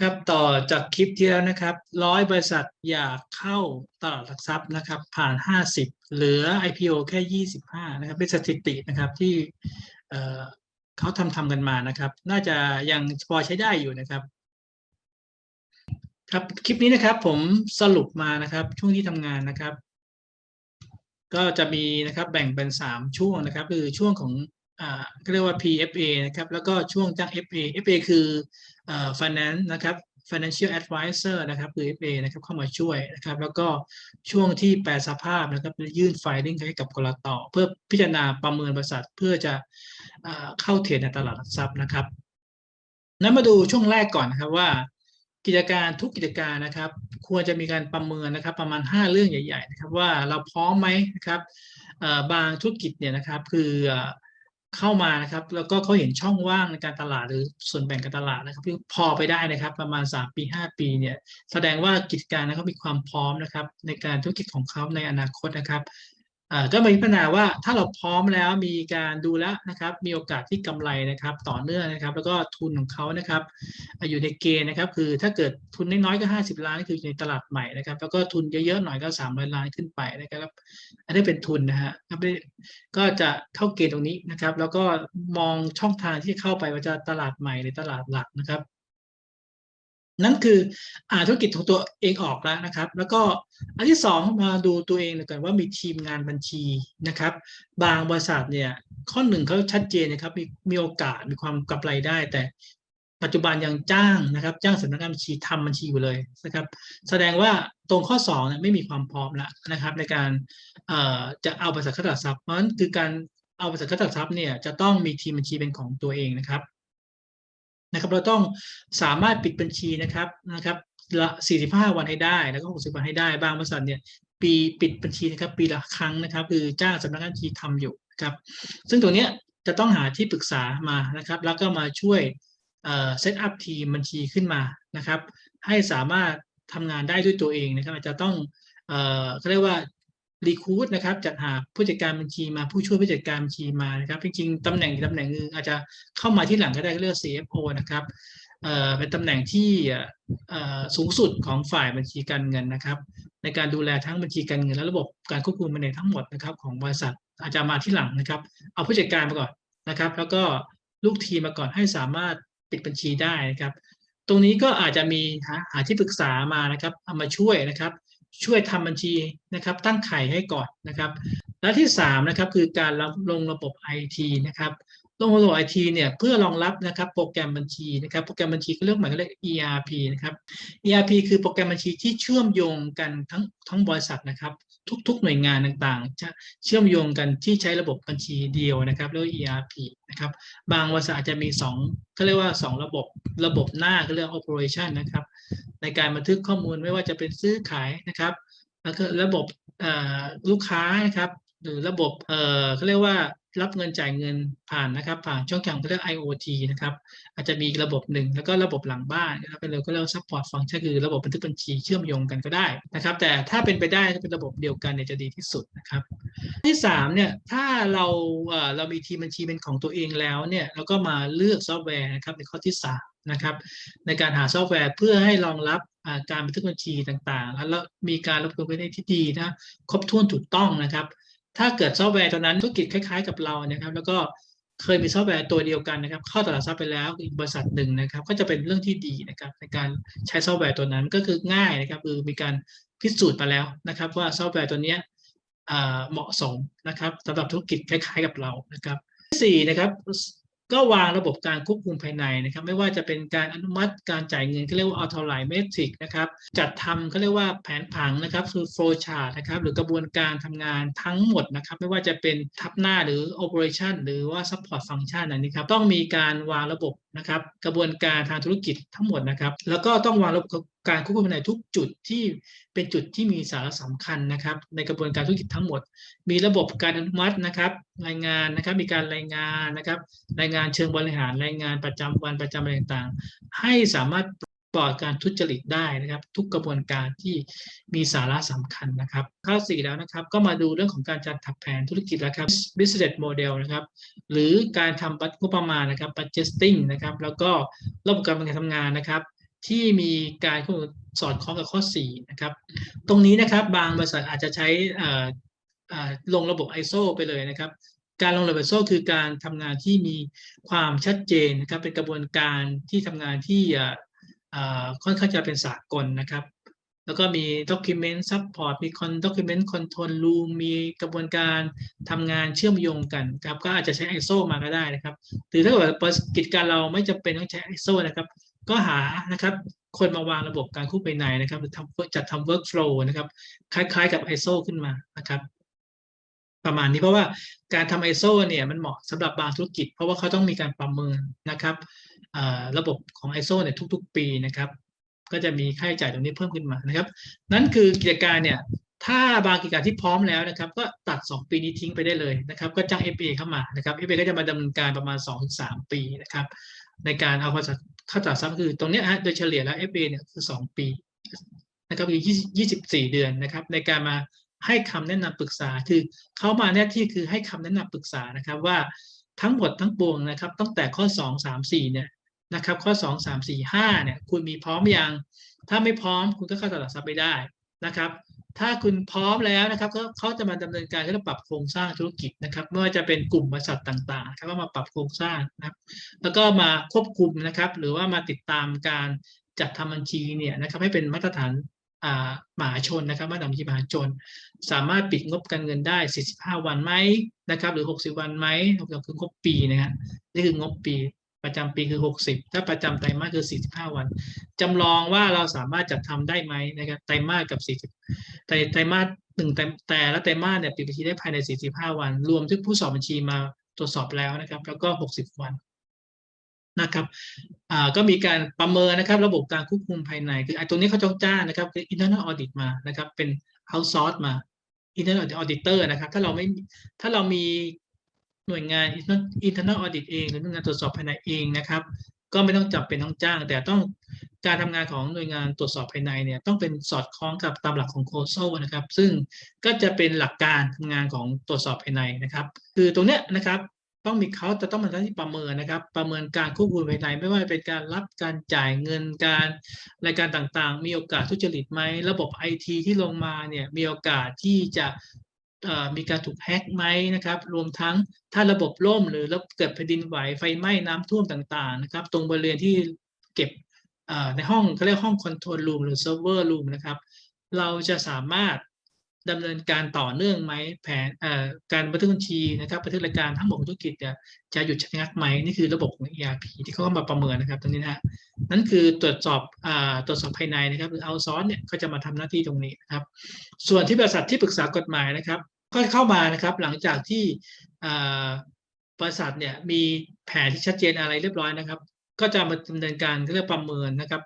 ครับต่อจากคลิปที่แล้วนะครับร้อยบริษัทอยากเข้าตลาดหลักทรัพย์นะครับ ผ่าน 50 เหลือ IPO แค่ 25 นะครับ เป็นสถิตินะครับที่เเขาทำทำกันมานะครับ น่าจะยังพอใช้ได้อยู่นะครับ ครับคลิปนี้นะครับผมสรุปมานะครับช่วงที่ทำงานนะครับ ก็จะมีนะครับแบ่งเป็น 3 ช่วงนะครับ คือช่วงของ ก็เรียกว่า PFA นะครับ แล้วก็ช่วงจ้าง FA FA คืออ finance นะครับ financial advisor นะครับคือ FA นะครับเข้ามาช่วยนะครับ แล้วก็ช่วงที่แปลสภาพนะครับยื่น filing ให้กับกรตเพื่อพิจารณาประเมินบริษัทเพื่อจะอ่าเข้าเทรดในตลาดหลักทรัพย์นะครับ นั้นมาดูช่วงแรกก่อนนะครับว่า กิจการทุกกิจการนะครับ ควรจะมีการประเมินนะครับ ประมาณ 5 เรื่องใหญ่ ๆ นะครับ ว่าเราพร้อมไหมนะครับบางธุรกิจเนี่ยนะครับ คือ เข้ามานะครับ แล้วก็เขาเห็นช่องว่างในการตลาดหรือส่วนแบ่งการตลาดนะครับที่พอไปได้นะครับ ประมาณ 3 ปี 5 ปีเนี่ยแสดงว่ากิจการนะเขามีความพร้อมนะครับ ในการธุรกิจของเขาในอนาคตนะครับ ก็มาพิจารณาว่าถ้าเราพร้อมแล้วมีการดูแลวนะครับ มีโอกาสที่กำไรนะครับ ต่อเนื่องนะครับ แล้วก็ทุนของเขานะครับอยู่ในเกณฑ์นะครับ คือถ้าเกิดทุนน้อยๆก็ 50 ล้านคืออยู่ในตลาดใหม่นะครับ แล้วก็ทุนเยอะๆหน่อยก็ 300 ล้านขึ้นไปนะครับ อันนี้เป็นทุนนะฮะก็จะเข้าเกณฑ์ตรงนี้นะครับ แล้วก็มองช่องทางที่เข้าไปว่าจะตลาดใหม่หรือตลาดหลักนะครับ นั่นคืออ่าธุรกิจของตัวเองออกแล้วนะครับ แล้วก็อันที่สองมาดูตัวเองก่อนว่ามีทีมงานบัญชีนะครับ บางบริษัทเนี่ยข้อหนึ่งเขาชัดเจนนะครับมีมีโอกาสมีความกำไรได้ แต่ปัจจุบันยังจ้างนะครับ จ้างสำนักงานบัญชีทำบัญชีอยู่เลยนะครับ แสดงว่าตรงข้อสองเนี่ยไม่มีความพร้อมแล้วนะครับ ในการเอ่อจะเอาบริษัทเข้าตาดทรัพย์เพราะฉะนั้นคือการเอาบริษัทเข้าตาดทรัพย์เนี่ยจะต้องมีทีมบัญชีเป็นของตัวเองนะครับ นะครับ เราต้องสามารถปิดบัญชีนะครับนะครับละ45 วันให้ได้ แล้วก็ 60 วันให้ได้ บางบริษัทเนี่ยปีปิดบัญชีนะครับ ปีละครั้งนะครับ คือจ้างสำนักงานบัญชีทำอยู่ครับ ซึ่งตรงเนี้ยจะต้องหาที่ปรึกษามานะครับ แล้วก็มาช่วยเซตอัพทีมบัญชีขึ้นมานะครับ ให้สามารถทำงานได้ด้วยตัวเองนะครับอาจจะต้องเขาเรียกว่า รีคูดนะครับจัดหาผู้จัดการบัญชีมาผู้ช่วยผู้จัดการบัญชีมานะครับจริงๆตำแหน่งตำแหน่งหนึงอาจจะเข้ามาที่หลังก็ได้เรียก CFO นะครับเอ่อเป็นตำแหน่งที่สูงสุดของฝ่ายบัญชีการเงินนะครับ ในการดูแลทั้งบัญชีการเงินและระบบการควบคุมภายในทั้งหมดนะครับของบริษัทอาจจะมาที่หลังนะครับ เอาผู้จัดการมาก่อนนะครับ แล้วก็ลูกทีมมาก่อนให้สามารถปิดบัญชีได้นะครับ ตรงนี้ก็อาจจะมีหาหาที่ปรึกษามานะครับเอามาช่วยนะครับ ช่วยทำบัญชีนะครับตั้งไข่ให้ก่อนนะครับ และที่สามนะครับคือการลงระบบ IT นะครับลงระบบ IT เนี่ยเพื่อรองรับนะครับโปรแกรมบัญชีนะครับโปรแกรมบัญชีก็เรียกใหม่ก็เรียก ERP นะครับ ERP คือโปรแกรมบัญชีที่เชื่อมโยงกันทั้งทั้งบริษัทนะครับ ทุก ๆ หน่วยงานต่างๆ จะเชื่อมโยงกันที่ใช้ระบบบัญชีเดียวนะครับเรียกว่า ERP นะครับ บางบริษัทอาจจะมี2เขาเรียกว่า 2 ระบบระบบหน้าก็เรียก operation นะครับ ในการบันทึกข้อมูลไม่ว่าจะเป็นซื้อขายนะครับ แล้วก็ระบบลูกค้านะครับ หรือระบบเอ่อเขาเรียกว่ารับเงินจ่ายเงินผ่านนะครับ ผ่านช่องทางเขาเรียก IoT นะครับ อาจจะมีระบบหนึ่งแล้วก็ระบบหลังบ้านนะครับเป็นเราก็เรียกว่า support function คือระบบบันทึกบัญชีเชื่อมโยงกันก็ได้นะครับ แต่ถ้าเป็นไปได้เป็นระบบเดียวกันเนี่ยจะดีที่สุดนะครับ ที่สามเนี่ยถ้าเราเอ่อเรามีทีมบัญชีเป็นของตัวเองแล้วเนี่ยเราก็มาเลือกซอฟต์แวร์นะครับในข้อที่สามนะครับในการหาซอฟต์แวร์เพื่อให้รองรับการบันทึกบัญชีต่างๆ แล้วมีการรับกวนไว้ในที่ดีนะครบถ้วนถูกต้องนะครับ ถ้าเกิดซอฟต์แวร์ตัวนั้นธุรกิจคล้ายๆกับเรานะครับ แล้วก็เคยมีซอฟต์แวร์ตัวเดียวกันนะครับ เข้าตลาดซับไปแล้วอีกบริษัทหนึ่งนะครับ ก็จะเป็นเรื่องที่ดีนะครับ ในการใช้ซอฟต์แวร์ตัวนั้นก็คือง่ายนะครับคือมีการพิสูจน์มาแล้วนะครับ ว่าซอฟต์แวร์ตัวนี้เหมาะสมนะครับสำหรับธุรกิจคล้าย ๆกับเรานะครับที่สี่นะครับ ก็วางระบบการควบคุมภายในนะครับ ไม่ว่าจะเป็นการอนุมัติการจ่ายเงินเขาเรียกว่า authorize metric นะครับ จัดทำเขาเรียกว่าแผนผังนะครับคือโฟลชาร์นะครับ หรือกระบวนการทำงานทั้งหมดนะครับ ไม่ว่าจะเป็นทับหน้าหรือโอเปอเรชันหรือว่าซัพพอร์ตฟังก์ชันอันนี้ครับ ต้องมีการวางระบบ นะครับกระบวนการทางธุรกิจทั้งหมดนะครับ แล้วก็ต้องวางระบบการควบคุมภายในทุกจุดที่เป็นจุดที่มีสาระสำคัญนะครับ ในกระบวนการธุรกิจทั้งหมด มีระบบการอนุมัตินะครับ รายงานนะครับมีการรายงานนะครับ รายงานเชิงบริหารรายงานประจำวันประจำอะไรต่างๆให้สามารถ ปลอดการทุจริตได้นะครับ ทุกกระบวนการที่มีสาระสำคัญนะครับข้อสี่แล้วนะครับ ก็มาดูเรื่องของการจัดทับแผนธุรกิจแล้วครับ business model นะครับ หรือการทำบัตรงบประมาณนะครับ budgeting นะครับ แล้วก็ระบบการทำงานนะครับ ที่มีการสอดคล้องกับข้อ4นะครับ ตรงนี้นะครับบางบริษัทอาจจะใช้ลงระบบ ISO ไปเลยนะครับการลงระบบ ISO คือการทำงานที่มีความชัดเจนนะครับ เป็นกระบวนการที่ทำงานที่ ค่อนข้างจะเป็นสากลนะครับ แล้วก็มี document support มี con document control room มีกระบวนการทำงานเชื่อมโยงกันครับ ก็อาจจะใช้ ISO มาก็ได้นะครับ หรือถ้าเกิดกิจการเราไม่จำเป็นต้องใช้ ISO นะครับ ก็หานะครับคนมาวางระบบการควบภายในนะครับหรือทำจัดทำ workflow นะครับ คล้ายๆกับ ISO ขึ้นมานะครับ ประมาณนี้เพราะว่าการทำ ISO เนี่ยมันเหมาะสำหรับบางธุรกิจ เพราะว่าเขาต้องมีการประเมินนะครับ ระบบของ ISO เนี่ยทุก ๆ ปีนะครับ ก็จะมีค่าใช้จ่ายตรงนี้เพิ่มขึ้นมานะครับ นั่นคือกิจการเนี่ยถ้าบางกิจการที่พร้อมแล้วนะครับ ก็ตัด 2 ปีนี้ทิ้งไปได้เลยนะครับ ก็จ้าง FA เข้ามานะครับ FA ก็จะมาดำเนินการประมาณ 2-3 ปีนะครับ ในการเอาเข้าตลาดทรัพย์คือตรงนี้ฮะโดยเฉลี่ยแล้ว FA เนี่ยคือ 2 ปีนะครับคือ24 เดือนนะครับ ในการมาให้คำแนะนำปรึกษาคือเขามาหน้าที่คือให้คำแนะนำปรึกษานะครับว่าทั้งหมดทั้งปวงนะครับ ตั้งแต่ข้อ 2 3 4เนี่ย นะครับข้อ 2 3 4 5เนี่ยคุณมีพร้อมยัง ถ้าไม่พร้อมคุณก็เข้าตลาดทรัพย์ไม่ได้นะครับ ถ้าคุณพร้อมแล้วนะครับก็เขาจะมาดำเนินการก็จะปรับโครงสร้างธุรกิจนะครับไม่ว่าจะเป็นกลุ่มบริษัทต่างๆครับก็มาปรับโครงสร้างนะครับแล้วก็มาควบคุมนะครับ หรือว่ามาติดตามการจัดทำบัญชีเนี่ยนะครับให้เป็นมาตรฐานอามาชนนะครับมาตรฐานบัญชีมหาชน สามารถปิดงบการเงินได้ 45 วันไหมนะครับ หรือ 60 วันไหมคือครบปีนะฮะนี่คืองบปี ประจำปีคือ 60 ถ้าประจำไตรมาสคือ 45 วันจำลองว่าเราสามารถจัดทำได้ไหมนะครับไตรมาสกับ 40ไตรไตรมาสหนึ่งแต่แต่ละไตรมาสเนี่ยปิดบัญชีได้ภายใน 45 วัน รวมทุกผู้สอบบัญชีมาตรวจสอบแล้วนะครับ แล้วก็ 60 วันนะครับอ่าก็มีการประเมินนะครับ ระบบการควบคุมภายใน คือไอ้ตรงนี้เขาจ้องจ้านะครับคือ internal audit มานะครับ เป็น outsource มา internal auditor นะครับ ถ้าเราไม่ถ้าเรามี หน่วยงาน internal audit เอง หรือหน่วยงานตรวจสอบภายในเองนะครับ ก็ไม่ต้องจำเป็นต้องจ้าง แต่ต้องการทำงานของหน่วยงานตรวจสอบภายในเนี่ยต้องเป็นสอดคล้องกับตามหลักของโคโซนะครับ ซึ่งก็จะเป็นหลักการทำงานของตรวจสอบภายในนะครับ คือตรงเนี้ยนะครับต้องมีเขาจะต้องมาที่ประเมินนะครับ ประเมินการควบคุมภายในไม่ว่าเป็นการรับการจ่ายเงินการรายการต่างๆ มีโอกาสทุจริตไหมระบบไอทีที่ลงมาเนี่ยมีโอกาสที่จะ มีการถูกแฮ็กไหมนะครับ รวมทั้งถ้าระบบล่มหรือแล้วเกิดแผ่นดินไหวไฟไหม้น้ำท่วมต่างๆนะครับ ตรงบริเวณที่เก็บในห้องเขาเรียกห้องคอนโทรลรูมหรือเซิร์ฟเวอร์รูมนะครับ เราจะสามารถดำเนินการต่อเนื่องไหมแผนการบันทึกบัญชีนะครับบันทึกรายการทั้งหมดของธุรกิจจะจะหยุดชะงักไหมนี่คือระบบของ ERP ที่เขามาประเมินนะครับตรงนี้นะนั่นคือตรวจสอบตรวจสอบภายในนะครับ หรือเอาซ้อนเนี่ยก็จะมาทำหน้าที่ตรงนี้นะครับ ส่วนที่บริษัทที่ปรึกษากฎหมายนะครับ ก็เข้ามานะครับหลังจากที่บริษัทเนี่ยมีแผนที่ชัดเจนอะไรเรียบร้อยนะครับ ก็จะมาดำเนินการเรียกประเมินนะครับ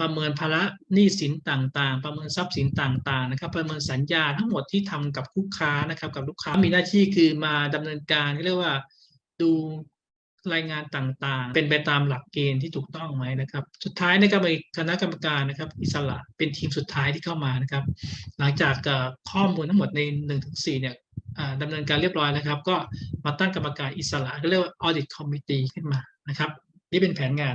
ประเมินภาระหนี้สินต่างๆ ประเมินทรัพย์สินต่างๆนะครับ ประเมินสัญญาทั้งหมดที่ทำกับลูกค้านะครับ กับลูกค้ามีหน้าที่คือมาดำเนินการเรียกว่าดู รายงานต่างๆ เป็นไปตามหลักเกณฑ์ที่ถูกต้องไหมนะครับ สุดท้ายในกรรมคณะกรรมการนะครับ อิสระเป็นทีมสุดท้ายที่เข้ามานะครับ หลังจากข้อมูลทั้งหมดใน1-4เนี่ยดำเนินการเรียบร้อยนะครับ ก็มาตั้งกรรมการอิสระเรียกว่า audit committee ขึ้นมานะครับ นี่เป็นแผนงาน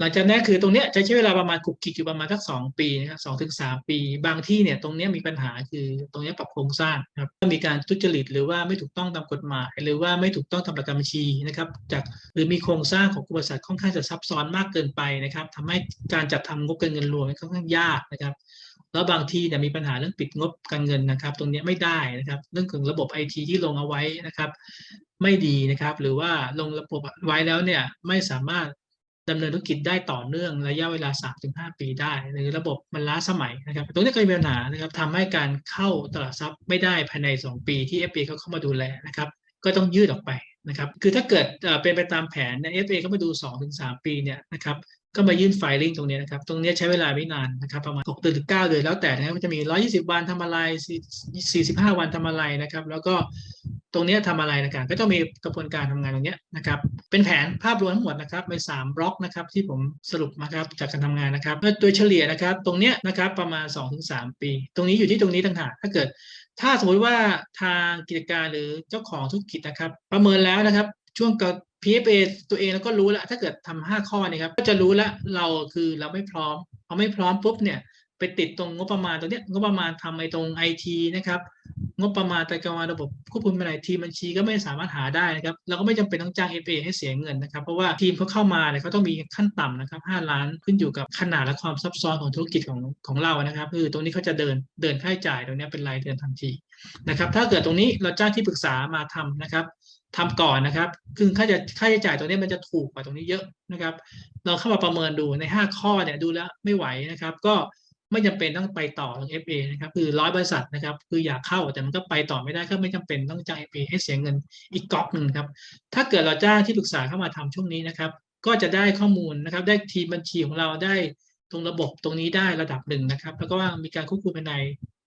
หลังจากนั้นคือตรงเนี้ยจะใช้เวลาประมาณคุกคิกอยู่ประมาณสักสองปีนะครับสองถึงสามปี บางที่เนี่ยตรงเนี้ยมีปัญหาคือตรงเนี้ยปรับโครงสร้างครับมีการทุจริตหรือว่าไม่ถูกต้องตามกฎหมาย หรือว่าไม่ถูกต้องตามประกันบัญชีนะครับจากหรือมีโครงสร้างของบริษัทค่อนข้างจะซับซ้อนมากเกินไปนะครับทำให้การจัดทำงบการเงินรวมค่อนข้างยากนะครับ แล้วบางทีเนี่ยมีปัญหาเรื่องปิดงบการเงินนะครับ ตรงนี้ไม่ได้นะครับ เรื่องของระบบไอทีที่ลงเอาไว้นะครับ ไม่ดีนะครับ หรือว่าลงระบบไว้แล้วเนี่ยไม่สามารถดำเนินธุรกิจได้ต่อเนื่องระยะเวลา 3-5 ปีได้ หรือระบบมันล้าสมัยนะครับ ตรงนี้ก็มีปัญหานะครับทำให้การเข้าตลาดทรัพย์ไม่ได้ภายใน 2 ปีที่ FA เขาเข้ามาดูแลนะครับ ก็ต้องยืดออกไปนะครับ คือถ้าเกิดเป็นไปตามแผนเนี่ย FA เขามาดู 2-3 ปีเนี่ยนะครับ ก็มายื่นไฟลิ่งตรงนี้นะครับ ตรงนี้ใช้เวลาไม่นานนะครับ ประมาณ 6 เดือนถึง9เดือน แล้วแต่นะครับจะมี 120 วันทำอะไร 45 วันทำอะไรนะครับ แล้วก็ตรงนี้ทำอะไรนะครับก็ต้องมีกระบวนการทำงานตรงนี้นะครับ เป็นแผนภาพรวมทั้งหมดนะครับใน3บล็อกนะครับที่ผมสรุปมาครับจากการทำงานนะครับโดยเฉลี่ยนะครับ ตรงนี้นะครับประมาณ 2-3 ปี ตรงนี้อยู่ที่ตรงนี้ต่างหากถ้าเกิด ถ้าสมมติว่าทางกิจการหรือเจ้าของธุรกิจนะครับ ประเมินแล้วนะครับช่วงป PFA ตัวเองแล้วก็รู้แล้วถ้าเกิดทำห้าข้อนี่ครับก็จะรู้แล้วเราคือเราไม่พร้อมพอไม่พร้อมปุ๊บเนี่ยไปติดตรงงบประมาณตรงเนี้ยงบประมาณทำไอ้ตรงไอทีนะครับงบประมาณแต่การระบบควบคุมภายในทีมบัญชีก็ไม่สามารถหาได้นะครับเราก็ไม่จำเป็นต้องจ้าง FA ให้เสียเงินนะครับ เพราะว่าทีมเขาเข้ามาเนี่ยเขาต้องมีขั้นต่ำนะครับ 5 ล้านขึ้นอยู่กับขนาดและความซับซ้อนของธุรกิจของของเรานะครับคือตรงนี้เขาจะเดินเดินค่าใช้จ่ายตรงนี้เป็นรายเดือนทันทีนะครับถ้าเกิดตรงนี้เราจ้างที่ปรึกษามาทำนะครับ ทำก่อนนะครับ คือค่าจะค่าใช้จ่ายตรงนี้มันจะถูกกว่าตรงนี้เยอะนะครับ เราเข้ามาประเมินดูใน 5 ข้อเนี่ยดูแล้วไม่ไหวนะครับ ก็ไม่จำเป็นต้องไปต่อตรง FA นะครับ คือร้อยบริษัทนะครับ คืออยากเข้าแต่มันก็ไปต่อไม่ได้ก็ไม่จำเป็นต้องจ้าง FA ให้เสียเงินอีกก๊อกหนึ่งครับ ถ้าเกิดเราจ้างที่ปรึกษาเข้ามาทำช่วงนี้นะครับ ก็จะได้ข้อมูลนะครับ ได้ทีมบัญชีของเราได้ตรงระบบตรงนี้ได้ระดับหนึ่งนะครับ แล้วก็ว่ามีการควบคุมภายใน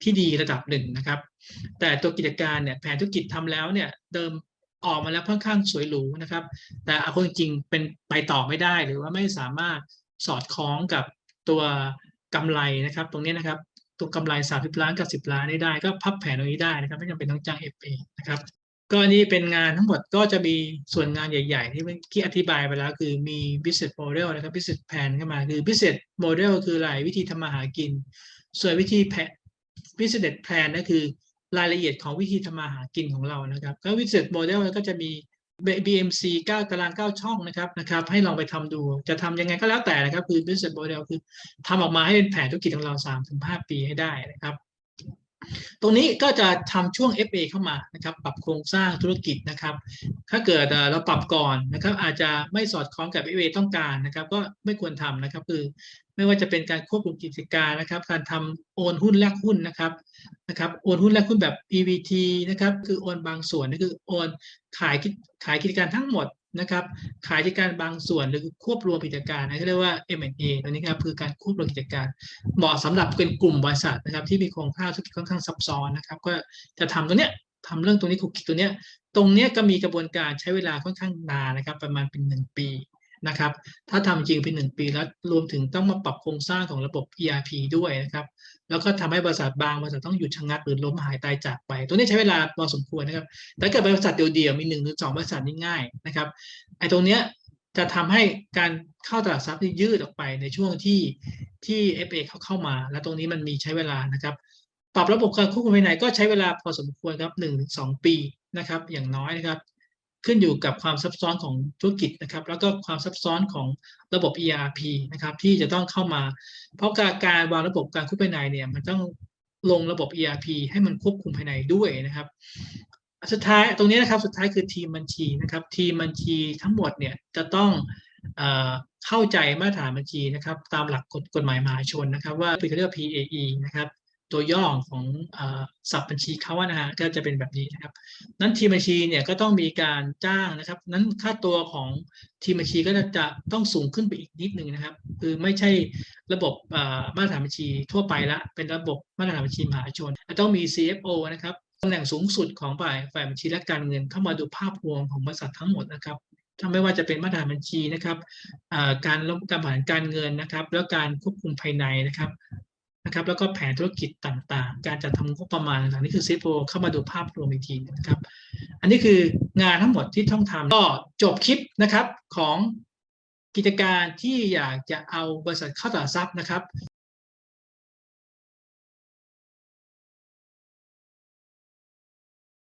ที่ดีระดับหนึ่งนะครับ แต่ตัวกิจการเนี่ยแผนธุรกิจทำแล้วเนี่ยเดิม ออกมาแล้วค่อนข้างสวยหรูนะครับ แต่เอาเข้าจริงเป็นไปต่อไม่ได้ หรือว่าไม่สามารถสอดคล้องกับตัวกำไรนะครับ ตรงนี้นะครับตัวกำไร 30 ล้านกับ 10 ล้านนี่ได้ก็พับแผนตรงนี้ได้นะครับ ไม่จำเป็นต้องจ้าง FA นะครับก็นี่เป็นงานทั้งหมดก็จะมีส่วนงานใหญ่ ๆ ที่เมื่อกี้อธิบายไปแล้ว คือมี business model นะครับ business plan เข้ามาคือ business model คืออะไรวิธีทำมาหากิน ส่วนวิธีแผน business plan นั่นคือ รายละเอียดของวิธีทำมาหากินของเรานะครับก็ business model ก็จะมี BMC 9 ตาราง 9 ช่องนะครับนะครับ ให้ลองไปทำดูจะทำยังไงก็แล้วแต่นะครับ คือ business model คือทำออกมาให้เป็นแผนธุรกิจของเรา 3-5 ปีให้ได้นะครับ ตรงนี้ก็จะทำช่วง FA เข้ามานะครับ ปรับโครงสร้างธุรกิจนะครับ ถ้าเกิดเราปรับก่อนนะครับ อาจจะไม่สอดคล้องกับ FA ต้องการนะครับ ก็ไม่ควรทำนะครับ คือไม่ว่าจะเป็นการควบคุมกิจการนะครับ การทำโอนหุ้นแลกหุ้นนะครับนะครับ โอนหุ้นแลกหุ้นแบบ EVT นะครับ คือโอนบางส่วนนี่คือโอนขายกิจขายกิจการทั้งหมด นะครับขายกิจการบางส่วนหรือควบรวมกิจการนะเขาเรียกว่า M&A ตัวนี้ครับคือการควบรวมกิจการ เหมาะสำหรับเป็นกลุ่มบริษัทนะครับที่มีโครงสร้างธุรกิจค่อนข้างซับซ้อนนะครับก็จะทำตัวเนี้ยทำเรื่องตรงนี้คุกคิดตัวเนี้ยตรงเนี้ยก็มีกระบวนการใช้เวลาค่อนข้างนานนะครับประมาณเป็นหนึ่งปีนะครับถ้าทำจริงเป็นหนึ่งปีแล้วรวมถึงต้องมาปรับโครงสร้างของระบบ ERP ด้วยนะครับ แล้วก็ทำให้บริษัทบางบริษัทต้องหยุดชะงักหรือล้มหายตายจากไป ตัวนี้ใช้เวลาพอสมควรนะครับแต่เกิดบริษัทเดียวๆมีหนึ่งหรือสองบริษัทนี่ง่ายนะครับไอ้ตรงเนี้ยจะทำให้การเข้าตลาดทรัพย์ที่ยืดออกไปในช่วงที่ที่ FA เขาเข้ามา แล้วตรงนี้มันมีใช้เวลานะครับ ปรับระบบการควบคุมภายในก็ใช้เวลาพอสมควรครับหนึ่งถึงสองปีนะครับ อย่างน้อยนะครับ ขึ้นอยู่กับความซับซ้อนของธุรกิจนะครับ แล้วก็ความซับซ้อนของระบบ ERP นะครับ ที่จะต้องเข้ามา เพราะการการวางระบบการควบคุมภายในเนี่ยมันต้องลงระบบ ERP ให้มันควบคุมภายในด้วยนะครับ สุดท้ายตรงนี้นะครับสุดท้ายคือทีมบัญชีนะครับ ทีมบัญชีทั้งหมดเนี่ยจะต้องเอเข้าใจมาตรฐานบัญชีนะครับ ตามหลักกฎกฎหมายมหาชนนะครับ ว่าเรียกว่า PAE นะครับ ตัวย่อของเอ่อศัพท์บัญชีเขานะฮะก็จะเป็นแบบนี้นะครับ นั้นทีมบัญชีเนี่ยก็ต้องมีการจ้างนะครับ นั้นค่าตัวของทีมบัญชีก็จะจะต้องสูงขึ้นไปอีกนิดนึงนะครับ คือไม่ใช่ระบบมาตรฐานบัญชีทั่วไปละ เป็นระบบมาตรฐานบัญชีมหาชนต้องมี CFO นะครับตำแหน่งสูงสุดของฝ่ายฝ่ายบัญชีและการเงินเข้ามาดูภาพรวมของบริษัททั้งหมดนะครับถ้าไม่ว่าจะเป็นมาตรฐานบัญชีนะครับการลงการบริหารการเงินนะครับ แล้วการควบคุมภายในนะครับ นะครับแล้วก็แผนธุรกิจต่างๆ การจัดทำงบประมาณต่างๆนี่คือ CFO เข้ามาดูภาพรวมอีกทีนะครับ อันนี้คืองานทั้งหมดที่ต้องทำก็จบคลิปนะครับของกิจการที่อยากจะเอาบริษัทเข้าตลาดทรัพย์นะครับ